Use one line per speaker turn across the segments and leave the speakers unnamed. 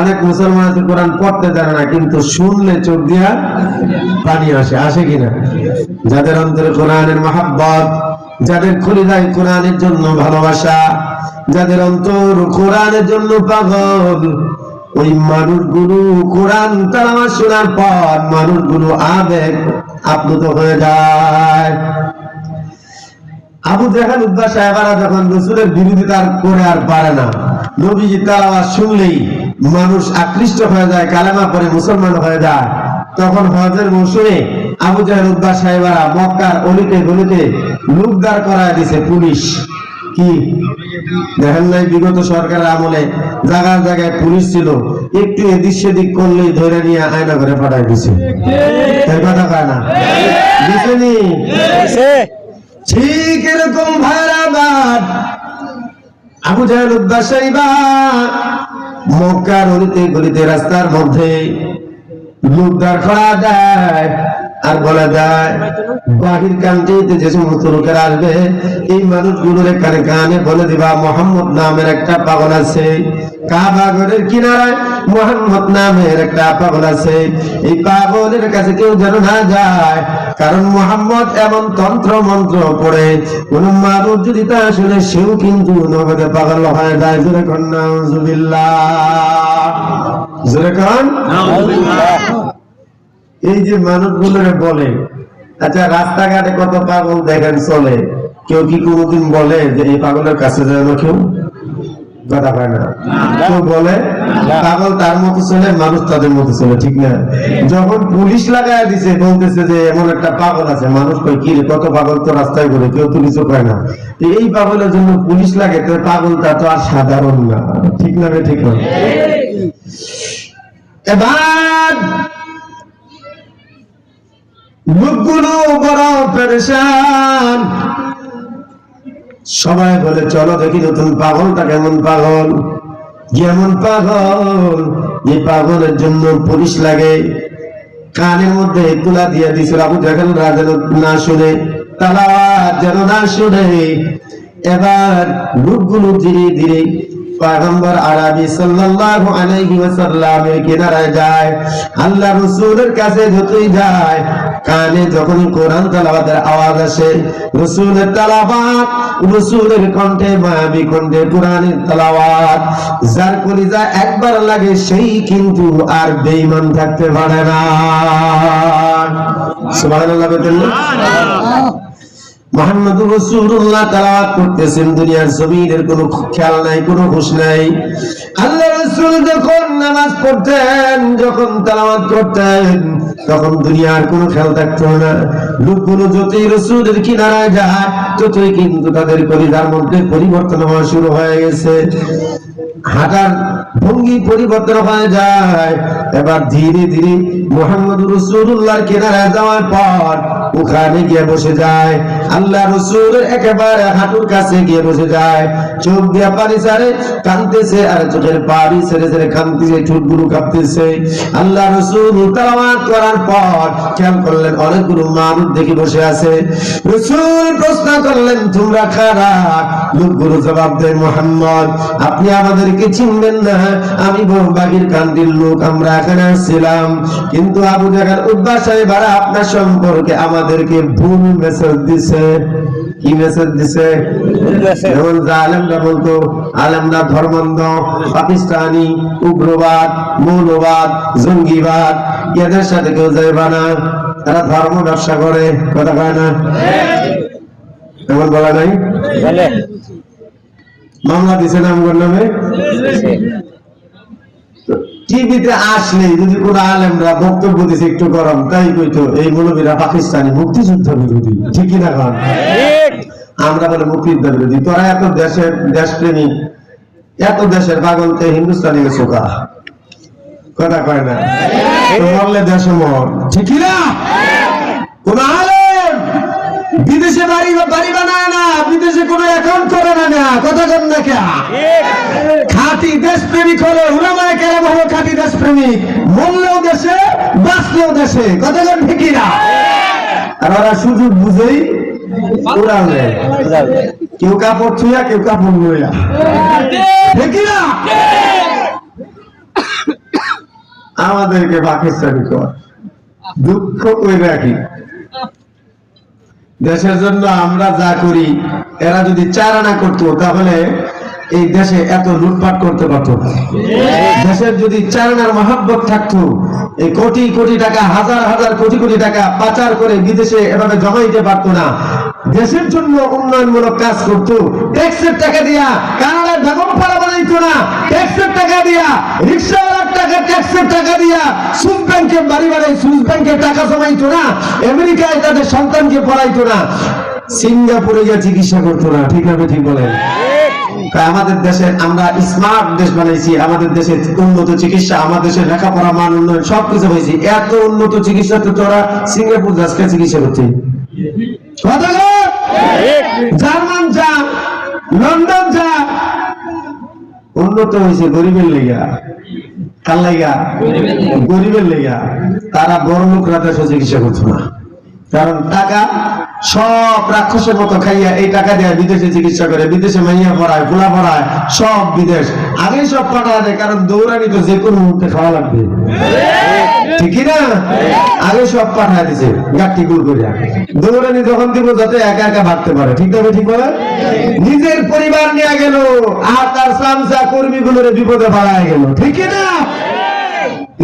অনেক মুসলমান আছে, কোরআন পড়তে জানে না, কিন্তু শুনলে চোখ দিয়া পানি আসে। আসে কিনা যাদের অন্তরে কোরআনের মহাব্বত, যাদের খলিদায় কোরআনের জন্য ভালোবাসা যাদের অন্তর কোরআনের জন্য পাগল, ওই মানুষগুলো কোরআন তালামা শোনার পর মানুষগুলো আবেগ আপ্লুত হয়ে যায়। আবু জাহাল উদ্বা সাহেবারা যখন রসুলের বিরোধিতা করে আর পারে না, নবীজি তার আওয়াজ শুনলেই মানুষ আকৃষ্ট হয়ে যায়, কালেমা পরে মুসলমান হয়ে যায়। তখন হজের মৌসুমে আবু জাহাল উদ্বা সাহেবারা মক্কার অলিতে গলিতে লুকদার করায় দিছে পুলিশ। কি? দেখেন নাই বিগত সরকারের আমলে জায়গায় জায়গায় পুলিশ ছিল। একটু এদিক সেদিক করলেই ধরে নিয়ে আয়না করে পাঠায় দিছে। কথা কয় না? দিছে নি? ঠিক এরকম ভাইরাবাদ আবু জাহেল উদ্দাসাইবা মক্কার অলিতে গলিতে রাস্তার মধ্যে লোকদার খড়া দেয়। আর বলা যায় বাহির কান্ট্রিতে যে সমস্ত লোকেরা আসবে, এই মানুষগুলোর কানে কানে বলে দিবা, মোহাম্মদ নামের একটা পাগল আছে। কাবাগরের কিনারায় মোহাম্মদ নামের একটা পাগল আছে। এই পাগলের কাছে কেউ যেন না যায়, কারণ মোহাম্মদ এমন তন্ত্র মন্ত্র পড়ে, কোন মানুষ যদি তা শুনে, সেও কিন্তু নগদে পাগল হয়ে যায়। জোরে কন্যা জোরে কন এই যে মানুষগুলোরে বলে আচ্ছা রাস্তাঘাটে কত পাগল দেখেন চলে। কেউ কি কোনোদিন বলে যে এই পাগলের কাছে যায় না কেউ? কথা না। কেউ বলে পাগল তার মতো চলে মানুষ তাদের মতো চলে। ঠিক না? যখন পুলিশ লাগায় দিছে বলতেছে যে এমন একটা পাগল আছে। মানুষ কই কি কত পাগল তো রাস্তায় ঘুরে কেউ তো কিছু পায় না। এই পাগলের জন্য পুলিশ লাগে তো পাগলটা তো আর সাধারণ না। ঠিক না ঠিক না? এবার লোকগুলো বড় পেরেশান। সবাই বলে, চলো দেখি নতুন পাগলটা কেমন পাগল। যেমন পাগল? যে পাগলের জন্য পুলিশ লাগে। কানের মধ্যে তুলা দিয়ে দিছিল আবু জাহেল রাজেন না শুনে তালাওয়াত যেন না শুনে। এবার লোকগুলো ধীরে ধীরে পয়গম্বর আরবি সাল্লাল্লাহু আলাইহি ওয়াসাল্লামের কিনারায় যায়। আল্লাহ রাসূলের কাছে যতই যায়, কানে যখন কোরআন তেলাওয়াতের আওয়াজ আসে, রাসূলের তেলাওয়াত, রাসূলের কণ্ঠে মায়াবী কণ্ঠে কোরআনের তেলাওয়াত। যার কলিজা একবার লাগে, সেই কিন্তু আর বেঈমান থাকতে পারে না। সুবহানাল্লাহ বলেন লোকগুলো যতই রসুলের কিনারায় যায়, ততই কিন্তু তাদের কলিজার মধ্যে পরিবর্তন হওয়া শুরু হয়ে গেছে। হাঁটার ভঙ্গি পরিবর্তন হয়ে যায়। এবার ধীরে ধীরে মোহাম্মদ রসুল্লাহর কেনারায় যাওয়ার পর, ওখানে গিয়ে বসে যায়। আল্লাহ রসুলের একেবারে হাঁটুর কাছে গিয়ে বসে যায়। চোখ দিয়া পানি ছাড়ে কানতেছে আর চোখের পানি ছেড়ে ছেড়ে কানতেছে ঠোঁটগুলো কাঁপতেছে। আল্লাহ রসুল তালাওয়াত করার পর খেয়াল করলেন অনেকগুলো মানুষ দেখে বসে আছে। রসুল প্রশ্ন করলেন, তোমরা খারাপ লোকগুলো জবাব দেয়, মোহাম্মদ, আপনি আমাদেরকে চিনবেন না। আমি বাগির কান্দির লোক, আমরা এখানে আসছিলাম। কিন্তু আবু জাগার উদ্বাস সাহেবারা আপনার সম্পর্কে আমাদেরকে ভুল মেসেজ দিছে। কি মেসেজ দিছে? যেমন আলেমরা বলতো আলেমরা ধর্মান্ধ পাকিস্তানি উগ্রবাদ মৌলবাদ জঙ্গিবাদ এদের সাথে কেউ যাইবা না। তারা ধর্ম ব্যবসা করে কথা কয় না? এমন বলা নাই? মামলা দিছে না আমার নামে? টিভিতে আসলে যদি কোন আলেমরা বক্তব্য দিছে একটু গরম তাই কইতো এই মৌলবীরা পাকিস্তানি মুক্তিযুদ্ধ বিরোধী। ঠিকই না কারণ আমরা বলে মুক্তিযুদ্ধ বিরোধী। তোরা এত দেশের দেশপ্রেমিক এত দেশের পাগলতে হিন্দুস্তানি চোখা কথা কয় না? মরলে দেশ মর। ঠিকই না কোন আলেম বিদেশে বাড়ি বাড়ি বানায় না বিদেশে কোনো অ্যাকাউন্ট করে না কথা কন না কে? খাঁটি দেশপ্রেমিক হলো উলামায় কেরাম মরলেও দেশে, বাঁচলেও দেশে। না আর ওরা সুযোগ বুঝেই উড়ালে কেউ কাপড় ছুঁয়া, কেউ কাপড় লইয়া। না আমাদেরকে পাকিস্তানি কর। দুঃখ করে রাখি দেশের জন্য আমরা যা করি, এরা যদি চারানা করতো, তাহলে এই দেশে এত লুটপাট করতে পারতো। দেশের যদি চারানার মহাব্বত থাকতো, এই কোটি কোটি টাকা, হাজার হাজার কোটি কোটি টাকা পাচার করে বিদেশে এভাবে জমাইতে পারতো না। দেশের জন্য উন্নয়নমূলক কাজ করতো। ট্যাক্সের টাকা দিয়া কানাডার বেগম পাড়া বানাইতো না। ট্যাক্সের টাকা দিয়া, রিক্সাওয়ালার টাকা, ট্যাক্সের টাকা দিয়া সুদ ব্যাংকে বাড়ি বাড়ি সুদ ব্যাংকে টাকা জমাইতো না। আমেরিকায় তাদের সন্তানকে পড়াইতো না। সিঙ্গাপুরে গিয়ে চিকিৎসা করতো না। ঠিক না ঠিক বলেন। আমাদের দেশে আমরা স্মার্ট দেশ বানাইছি, আমাদের দেশে উন্নত চিকিৎসা, আমাদের দেশে লেখাপড়া মান উন্নয়ন, সবকিছু হয়েছে। এত উন্নত চিকিৎসা তো তোরা সিঙ্গাপুর যাসকে চিকিৎসা করতে। জার্মান যা, লন্ডন যা। উন্নত হয়েছে গরিবের লেগা। কার লেগা? গরিবের লেগা। তারা বড় লোকরা দেশে চিকিৎসা করতো না। কারণ টাকা সব রাক্ষসের মতো খাইয়া এই টাকা দিয়ে বিদেশে চিকিৎসা করে, বিদেশে মাইয়া পড়ায় ফুলা পড়ায়, সব বিদেশ। আগে সব পাঠায় দেয়, কারণ দৌড়ানি তো যে কোনো মুহূর্তে খাওয়া লাগবে। ঠিকই না? আগে সব দিছে গাঠি গুল দৌড়ানি যখন দিব যাতে একা একা ভাবতে পারে। ঠিক হবে ঠিক বলে নিজের পরিবার নিয়ে গেল, আর তার সামসা কর্মী গুলোর বিপদে বাড়ায় গেল। ঠিকই না?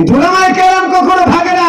ধুলামায় কেরাম কখনো ভাগে না।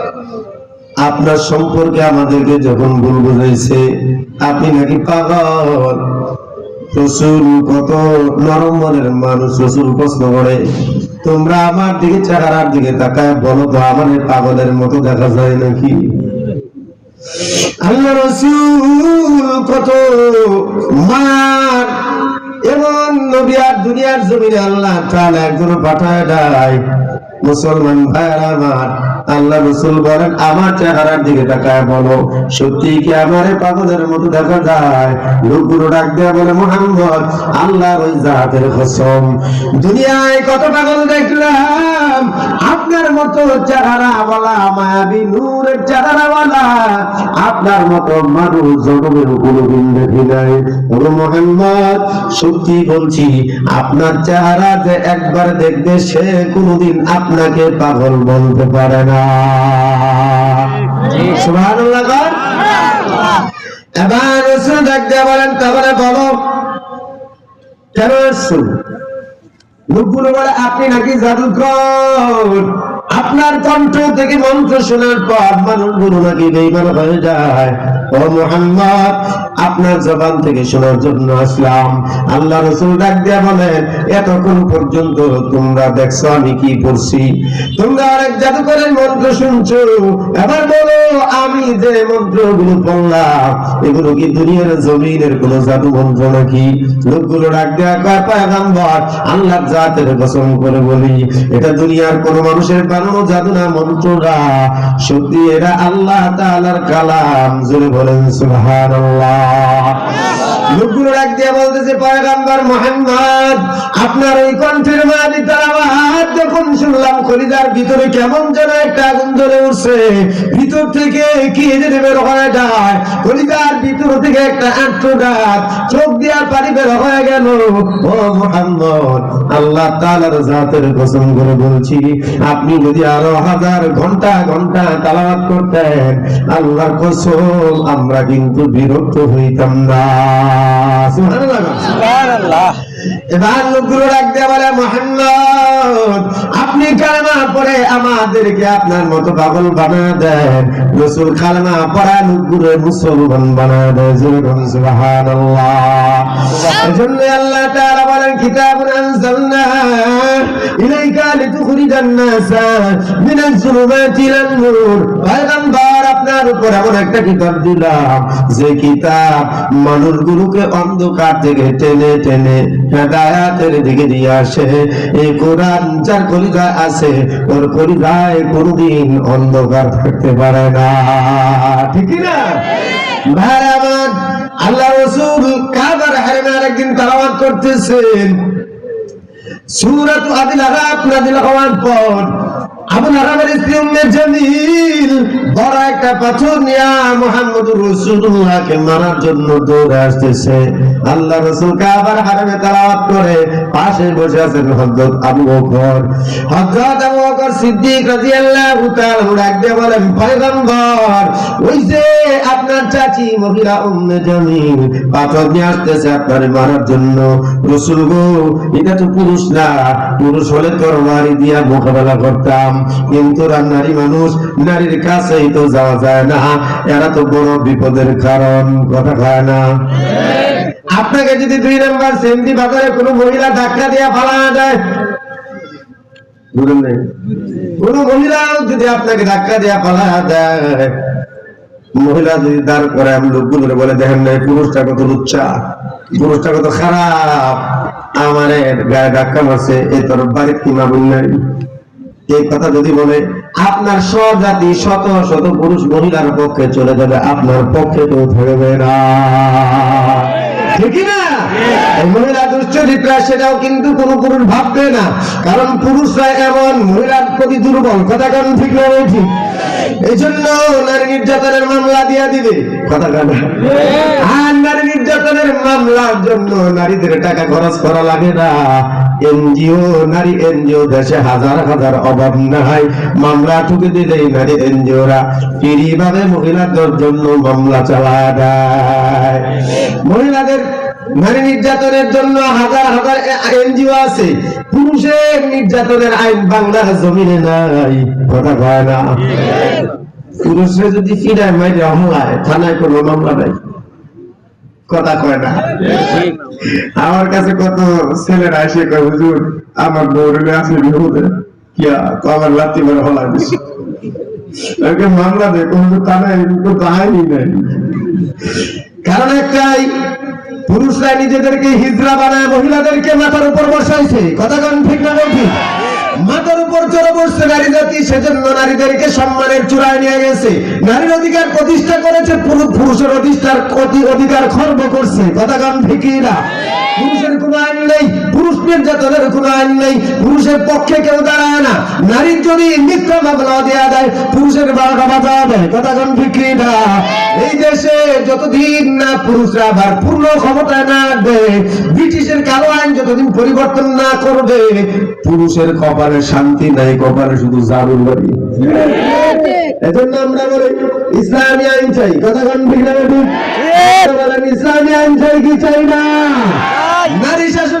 আপনার সম্পর্কে আমাদেরকে যখন ভুল বুঝাইছে, আপনি নাকি পাগল? রসুল কত নরম মনের মানুষ রসুল প্রশ্ন করে, তোমরা আমার দিকে চেহারার দিকে তাকায় বলো তো আমার পাগলের মতো দেখা যায় নাকি? আল্লাহ রসুল কত মার এমন নবী আর দুনিয়ার জমিনে আল্লাহ তাআলা একজন পাঠায় দেয় মুসলমান ভাইয়ের আমার, আল্লাহ রসুল বলেন, আমার চেহারার দিকে তাকায় বলো। সত্যি কি আমার পাগলের মতো দেখা যায়? লোকগুলো ডাক দেয়া বলে, মোহাম্মদ, আল্লাহর ওই জাহাতের কসম। দুনিয়ায় কত পাগল দেখলাম। আপনার মতো চেহারা বলা মায়াবী, নূরের চেহারা বলা আপনার মতো মানুষ জগমের কোনোদিন দেখি নাই। ও মোহাম্মদ, সত্যি বলছি, আপনার চেহারা যে একবার দেখবে সে কোনোদিন আপনাকে পাগল বলতে পারে না। এবার রসুল ডাক দিয়ে বলেন তাহলে বলো কেন এসছো লোকগুলো বলে আপনি নাকি জাদুকর আপনার কণ্ঠ থেকে মন্ত্র শোনার পর মানুষগুলো নাকি বেইমান হয়ে যায়। ও মোহাম্মদ, আপনার জবান থেকে শোনার জন্য আসলাম। আল্লাহ রসুল ডাক দিয়া বলেন, এতক্ষণ পর্যন্ত তোমরা দেখছ আমি কি করছি তোমরা অনেক জাদুকরের মন্ত্র শুনছো। এবার বলো, আমি যে মন্ত্রগুলো পড়লাম, এগুলো কি দুনিয়ার জমিনের কোন জাদু মন্ত্র নাকি? লোকগুলো ডাক দেয়া কয়, পয়গম্বর, আল্লাহর জাতের কসম করে বলি, এটা দুনিয়ার কোন মানুষের বানানো জাদু না মন্ত্ররা? সত্যি এরা আল্লাহ তাআলার কালাম। জোরে বলেন, সুবহানাল্লাহ। লোকগুলো দিয়ে বলতেছে মুহাম্মদ, আপনার এই কণ্ঠের শুনলাম খলিদার ভিতরে কেমন যেন একটা আগুন জ্বলে উঠছে। ভিতর থেকে কি যেন বের হয়ে যায়? ভিতর থেকে একটা আত্মঘাত চোখ দিয়ে পানি বের হয়ে গেল। ও মুহাম্মদ আল্লাহ তাআলার জাতের কসম করে বলছি আপনি যদি আরও হাজার ঘণ্টা ঘণ্টা তালাবাত করতেন আল্লাহর কসম আমরা কিন্তু বিরক্ত হইতাম না। সুবহানাল্লাহ।
সুবহানাল্লাহ।
এবার লোকগুলো ডাক দিয়ে বলে মোহাম্মদ উম্মত আপনি কালমা পড়ে আমাদেরকে আপনার মতো পাগল বানা দেন। রসুল কালমা পড়া লোকগুলো মুসলমান বানা দেয়। সুবহানাল্লাহ। এজন্য আল্লাহ তাআলা বলেন কিতাবুন আনজালনা ইলাইকা লিতুখরিজান নাসা মিনাজ জুলুমাতি ইলান নূর। পয়গম্বর উপর এমন একটা কিতাব দিলাম, যে কিতাব মানুষগুলোকে অন্ধকার থেকে টেনে টেনে হেদায়াতের দিকে দিয়ে আসে। এই কোরআন যার কলিজায় আছে, ওর কলিজায় কোনদিন অন্ধকার থাকতে পারে না। ঠিক না? ভাই আমার, আল্লাহ রসুল কাবার হারিমে আরেকদিন তালাওয়াত করতেছেন। সুরাত আদিল আরাব নাদিল হওয়ার পর আসতেছে। আল্লাহ রাসূল করে, পাশে বসে ওই যে আপনার চাচি মহিলা উম্মে পাথর নিয়ে আসতেছে আপনার মারার জন্য। রসুল গো, এটা তো পুরুষ না, পুরুষ হলে তরবারি দিয়া মোকাবেলা করতাম। কিন্তু নারী মানুষ, নারীর কাছেই তো যাওয়া যায় না। এরা তো বড় বিপদের কারণ, কথা খায় না? আপনাকে যদি দুই নম্বর সেন্টি বাজারে কোনো মহিলা ধাক্কা দিয়া ফালা যায় বুঝলেন? নাই? মহিলা যদি আপনাকে ধাক্কা দিয়া ফালা দেয়, মহিলা যদি দাঁড় করে আমি লোকগুলো বলে, দেখেন না পুরুষটা কত লুচ্চা, পুরুষটা কত খারাপ, আমার গায়ে ধাক্কা মারছে, এ তোর বাড়ির কি মামুন নাই। এই কথা যদি বলে, আপনার স্বজাতি শত শত পুরুষ মহিলার পক্ষে চলে যাবে, আপনার পক্ষে কেউ থাকবে না। ভাববে না। কারণ পুরুষরা এমন, মহিলার প্রতি দুর্বল, কথা কেন ঠিক না ঠিক এই জন্য নারী নির্যাতনের মামলা দিয়া দিবে। কথা কেন? আর নারী নির্যাতনের মামলার জন্য নারীদের টাকা খরচ করা লাগে না। এনজিও নারী এনজিও দেশে হাজার হাজার অভাব নাই মামলা ঠুকে দিলেই নারী এনজিওরা মহিলাদের জন্য মামলা চালা দেয়। মহিলাদের নারী নির্যাতনের জন্য হাজার হাজার এনজিও আছে। পুরুষের নির্যাতনের আইন বাংলার জমিনে নাই কথা কয় না। পুরুষরা যদি ফিরায় মাইরে হলায় থানায় কোনো মামলা নাই। কথা কয় না? আমার কাছে কত ছেলেরা এসে কয়, হুজুর, আমার বউরে আছে বিহুদে কিয়া আমার হলা দিছে। মামলা কাহিনী নাই কারণ একটাই পুরুষরা নিজেদেরকে হিজড়া বানায়, মহিলাদেরকে মাথার উপর বসাইছে। কথা কোন ঠিক না ঠিক? মাথার উপর চড়ে বসছে নারী জাতি, সেজন্য নারীদেরকে সম্মানের চূড়ায় নিয়ে গেছে। নারীর অধিকার প্রতিষ্ঠা করেছে পুরু- পুরুষের অধিষ্ঠার অধিকার খর্ব করছে। কথা গান ঠিকই না? পুরুষের কোনো আইন নেই, পুরুষ নির্যাতনের কোনো আইন নেই। পুরুষের পক্ষে কেউ দাঁড়ায় না। নারীর যদি মিথ্যা মামলা দেওয়া দেয় পুরুষের বারোটা বাজা দেয় কথা ঠিকই না এই দেশে যতদিন না পুরুষরা আবার পূর্ণ ক্ষমতায় না দেয় ব্রিটিশের কালো আইন যতদিন পরিবর্তন না করবে পুরুষের কপালে শান্তি নাই কপালে শুধু জারুল বাড়ি। এজন্য আমরা বলি ইসলামী আইন চাই। কথা কোন বলেন ইসলামী আইন চাই কি চাই না? নারী শাসনের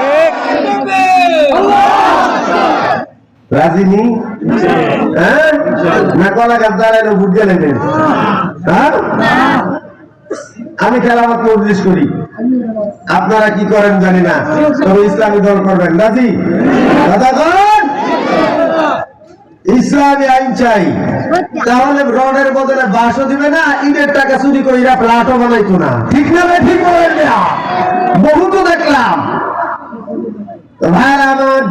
হ্যাঁ? না দাঁড়ায় ভোট গেলে হ্যাঁ? আমি খেলামত মজলিস করি। আপনারা কি করেন জানি না। তবে ইসলামী দল করবেন। রাজি? দাদাগণ ইসলামী আইন চাই। তাহলে রডের বদলে বাসও দিবে না ঈদের টাকা চুরি করে এরা প্লাটও বানাইতো না। ঠিক না ঠিক বলেন বহু তো দেখলাম। ভাইরা আমার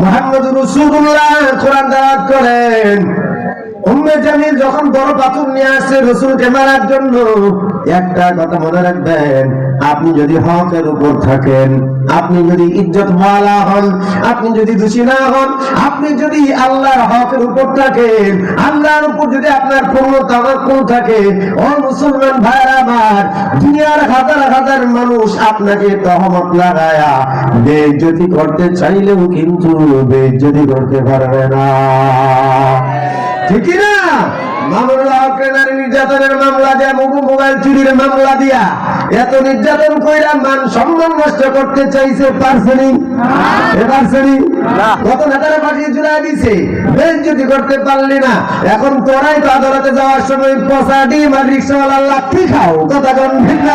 মোহাম্মদ রসুল্লাহ কোরআন দাওয়াত করেন। আপনি যদি হকের উপর থাকেন, আপনি যদি ইজ্জত মালা হন, আপনি যদি দোষী না হন, আপনি যদি আল্লাহর হকের উপর থাকেন, আল্লাহর উপর যদি আপনার পূর্ণ তামাক্কুল থাকে, ও মুসলমান ভাইরা আমার, দুনিয়ার হাজার হাজার মানুষ আপনাকে তহমত লাগায়া বেজ্জতি করতে চাইলেও কিন্তু বেজ্জতি করতে পারবে না। ঠিক না? মামলা হকের নির্যাতনের মামলা দিয়া মোবাইল চুরির মামলা দিয়া। এত নির্যাতন কইরা মান সম্মান নষ্ট করতে চাইছে পারছেনি পারছেনি কত নেতারা পাঠিয়ে জুড়াই দিছে। বেঞ্জতি করতে পারলি না এখন তোরাই তো আদালতে যাওয়ার সময় পচা ডিম আর রিক্সাওয়ালা লাঠি খাও। কথা কোন ঠিক না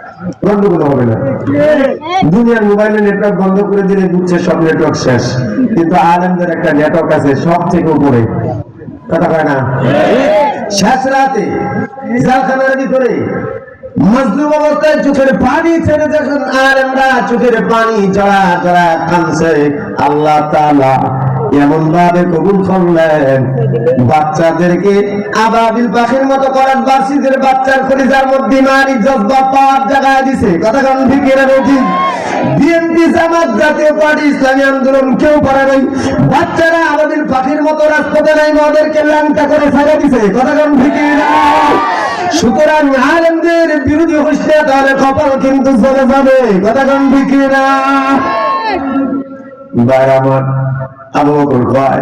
গন্ডগোল হবে না। দুনিয়ার মোবাইলে নেটওয়ার্ক বন্ধ করে দিলে বুঝছে সব নেটওয়ার্ক শেষ। কিন্তু একটা নেটওয়ার্ক আছে সব থেকে উপরে। কথা না? শেষ রাতে অবস্থায় চোখের পানি ছেড়ে যখন আলেমরা চোখের পানি জড়া কানছে আল্লাহ এমন ভাবে কবুল করলেন। বাচ্চাদেরকে আবাবিল পাখির মতো করার বার্ষিকের বাচ্চার কলিজার মধ্যে নারী জজবা পাওয়ার জায়গায় দিছে। কথা ঠিক এরা ঠিক? বিএনপি জামাত জাতীয় পার্টি ইসলামী আন্দোলন কেউ পারে নাই। বাচ্চারা পাখির মতো রাজপথে নাই ওদেরকে ল্যাংটা করে ছাড়া দিছে। কথা সুতরাং আলেমদের বিরোধী হইছে তাহলে কপাল কিন্তু চলে যাবে। কথা ঠিক এরা ভাই আমার আবু বকর কয়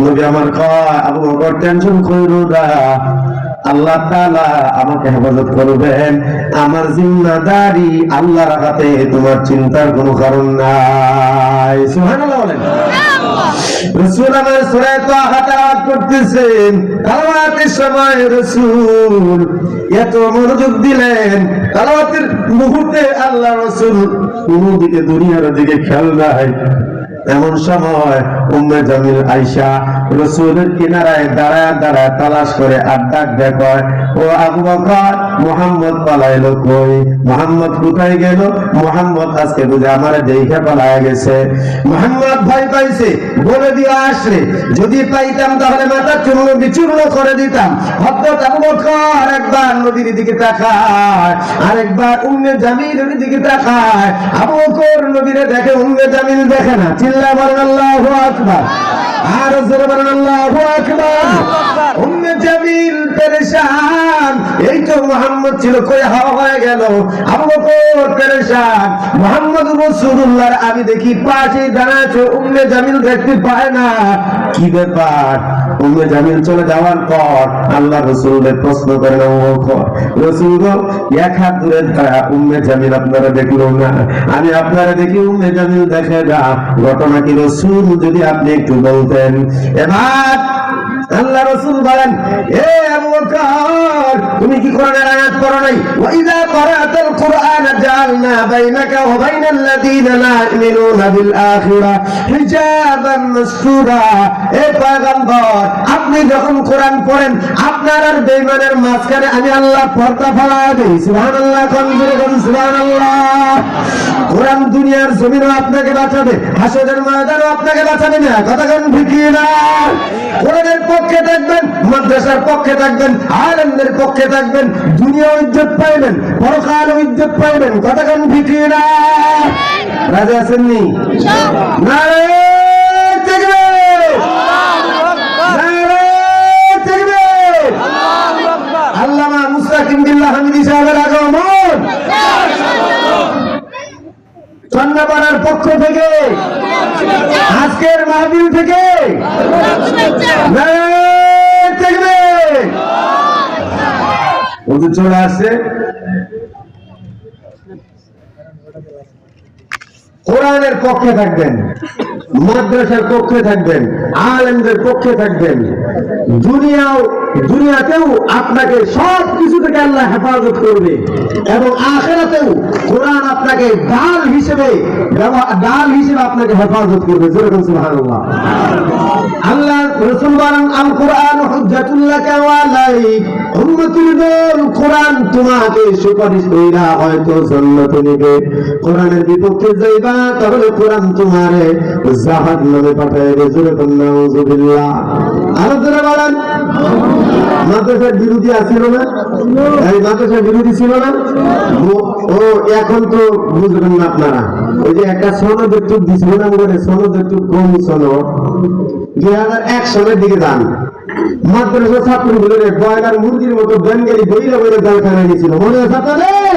নবী আমার বকর টেনশন আল্লাহ আমাকে হেফাজত করবেন। আমার জিম্মাদারি আল্লাহর হাতে, তোমার চিন্তার কোনো কারণ মনোযোগ দিলেন। মুহূর্তে আল্লাহ দিকে দুনিয়ার দিকে খেয়াল নাই। এমন সময় উম্মে জামিল রসুলের কিনারায় দাঁড়ায় দাঁড়ায় তালাশ করে আর ডাক দেখায় ও আবু বকর, মোহাম্মদ কই? মোহাম্মদ কোথায় গেল? মোহাম্মদ আজকে বুঝে আমার দেখে পালায় গেছে। মোহাম্মদ ভয় পাইছে, বলে দিয়ে আসলে, যদি পাইতাম তাহলে মাথা চূর্ণ বিচূর্ণ করে দিতাম। আবু বকর একবার নদীর দিকে তাকায়, আরেকবার উম্মে জামিলের দিকে তাকায়। আবু বকর নদীরে দেখে উম্মে জামিল দেখে না, চিল্লা বলেন, আল্লাহু আকবার। আর জোরে বলেন আল্লাহু আকবার। উম্মে জামিল পেরেশান। এই তো মোহাম্মদ ছিল কই হাওয়া হয়ে গেল। আবু বকর পেরেশান। মোহাম্মদ রাসূলুল্লাহর আমি দেখি পাশে দাঁড়াচ্ছে উম্মে জামিল দেখতে পায় না। কি ব্যাপার? উম্মে জামিল চলে যাওয়ার পর আল্লাহ রসুলের প্রশ্ন করেন রসুল গো, এক হাত দূরে উম্মে জামিল আপনারা দেখল না। আমি আপনারা দেখি উম্মে জামিল দেখে না। ঘটনা কি, রসুল যদি আপনি একটু বলতেন? এবার আল্লাহ রসুল বলেন এ আবু বকর, তুমি কি কোরআনের আয়াত পড়ো নাই? ওয়া ইযা ক্বরাতাল কুরআন জাআলনা বাইনাকা ওয়া বাইনাল লা ইউমিনুনা বিল আখিরাহ হিজাবান মাসতুরা। এ পয়গম্বর, আপনি যখন কোরআন পড়েন, আপনার আর বেঈমানের মাঝখানে আমি আল্লাহ পর্দা ফেলা দেই। সুবহানাল্লাহ কোন সুবহানাল্লাহ। কোরআন দুনিয়ার জমিনও আপনাকে বাঁচাবে। হাসরের ময়দানও আপনাকে বাঁচাবে না। কথা কোন ঠিক না? কোরআনের পক্ষে থাকবেন, মাদ্রাসার পক্ষে থাকবেন, আলেমদের পক্ষে থাকবেন দুনিয়া ইজ্জত পাইবেন পরকাল ইজ্জত পাইবেন। কথা কোন ঠিক না? রাজা আছেননি? নারে তাকবীর! আল্লামা মুস্তাকিম বিল্লাহ হামিদি সাহেবের আগমন। পক্ষ থেকে, আজকের মাহবিল থেকে ওদের চলে আসছে। কোরআনের পক্ষে থাকবেন, মাদ্রাসার পক্ষে থাকবেন, আলেমদের পক্ষে থাকবেন, দুনিয়াও দুনিয়াতেও আপনাকে সব কিছু থেকে আল্লাহ হেফাজত করবে এবং আখেরাতেও কোরআন আপনাকে ডাল হিসেবে ডাল হিসেবে আপনাকে হেফাজত করবে। যেরকম আল্লাহ আল কোরআন উম্মতুল কোরআন তোমাকে সুপারিশ কইরা হয়তো জান্নাতে নেবে। কোরআনের বিপক্ষে যাইবা, তাহলে কোরআন তোমারে জাহান্নামে পাঠাইবে। জোরে কোন নাউজুবিল্লাহ। আরও বলেন মাদ্রাসার বিরোধী আছিল না? এই মাদ্রাসার বিরোধী ছিল না? ও- এখন তো বুঝবেন না আপনারা। ওই যে একটা সনদের টুক দিছিল না করে সনদের টুক কম সনদ দুই হাজার এক সালের দিকে যান। মাদ্রাসা ছাত্রগুলো বয়লার মুরগির মতো বেঙ্গালি বইরা বইরা জাল খানা নিয়েছিল মনে আছে আপনাদের?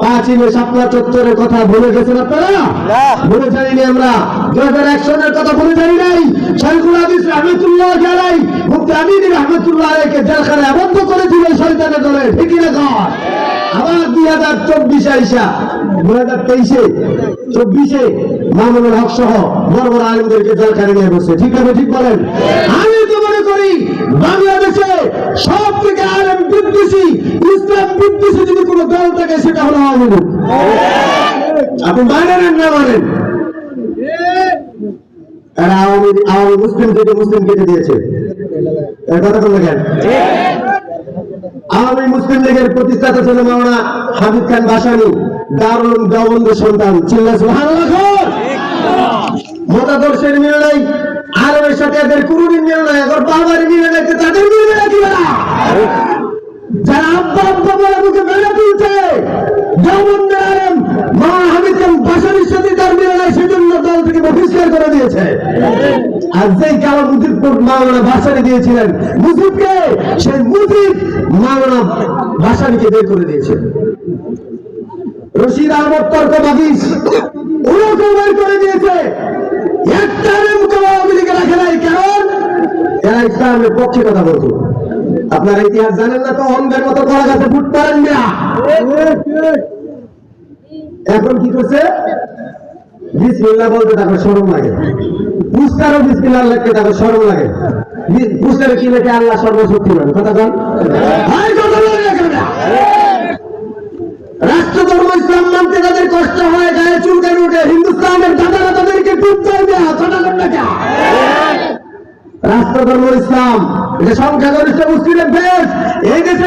এ সাপলা চত্বরের কথা ভুলে গেছেন আপনারা? ভুলে যাইনি আমরা। দুই হাজার এক সনের কথা ভুলে জানি নাই। শহীদুল আদিস রহমতুল্লাহ জানাই মুক্তি আমিন রহমতুল্লাহ আলাইকে জেলখানায় আবদ্ধ করেছিল শহীদানের দলে। ঠিকই না আবার দুই হাজার চব্বিশে আইসা দুই হাজার তেইশে চব্বিশে মামুনুল হক সহ বড় বড় আলিমদেরকে জেলখানে নিয়ে বসে ঠিক আছে ঠিক বলেন? আমি তো মনে করি বাংলাদেশে সব থেকে আলেম বিদ্বেষী ইসলাম বিদ্বেষী যদি কোনো দল থাকে সেটা হলো আওয়ামী লীগ। আপনি মানেন না মানেন? এরা আওয়ামী আওয়ামী মুসলিম থেকে মুসলিম কেটে দিয়েছে। এর কথা বললে কেন? আওয়ামী মুসলিম লীগের প্রতিষ্ঠাতা ছিল হাবিব খান বাসানি দারুল দেওবন্দের সন্তান চিল্লা সুবহানাল্লাহ খান। মতাদর্শের মিল নাই আলমের সাথে এদের কোনদিন মিল নাই এখন বাবার মিল নাই তাদের মিল কি বলা? যারা আব্বা আব্বা বলে তুলছে মা খান বাসানির সাথে তার মিল নাই, সেজন্য দল থেকে বহিষ্কার করে দিয়েছে আর যেই কালো মুজিব মাওলানা দিয়েছিলেন, মুজিবকে, সেই মুজিব মাওলানা বের করে দিয়েছে রশিদ আহমদ তর্ক বাগিস ওনাকে বের করে দিয়েছে একটা মুখে আওয়ামী লীগে রাখে নাই কারণ এরা ইসলামের পক্ষে কথা বলতো আপনারা ইতিহাস জানেন না তো, অন্ধের মতো করা গাছে ফুট পারেন না। এখন কি করছে? বিসমিল্লাহ বলতে তাকে শরম লাগে। পুস্তারও বিসমিল্লাহ লিখতে তাকে শরম লাগে। পুস্তারে কি লেখে? আল্লাহ সর্বশক্তিমান কথা না রাষ্ট্র ধর্ম ইসলাম মানতে তাদের কষ্ট হয়, গায়ে চুলকানি উঠে, হিন্দুস্তানের দাদারা তাদেরকে টুপটাই দেয়া কথা কন না কেন? রাষ্ট্র ধর্ম ইসলাম সংখ্যাগরিষ্ঠ মুসলিমের দেশ এই দেশে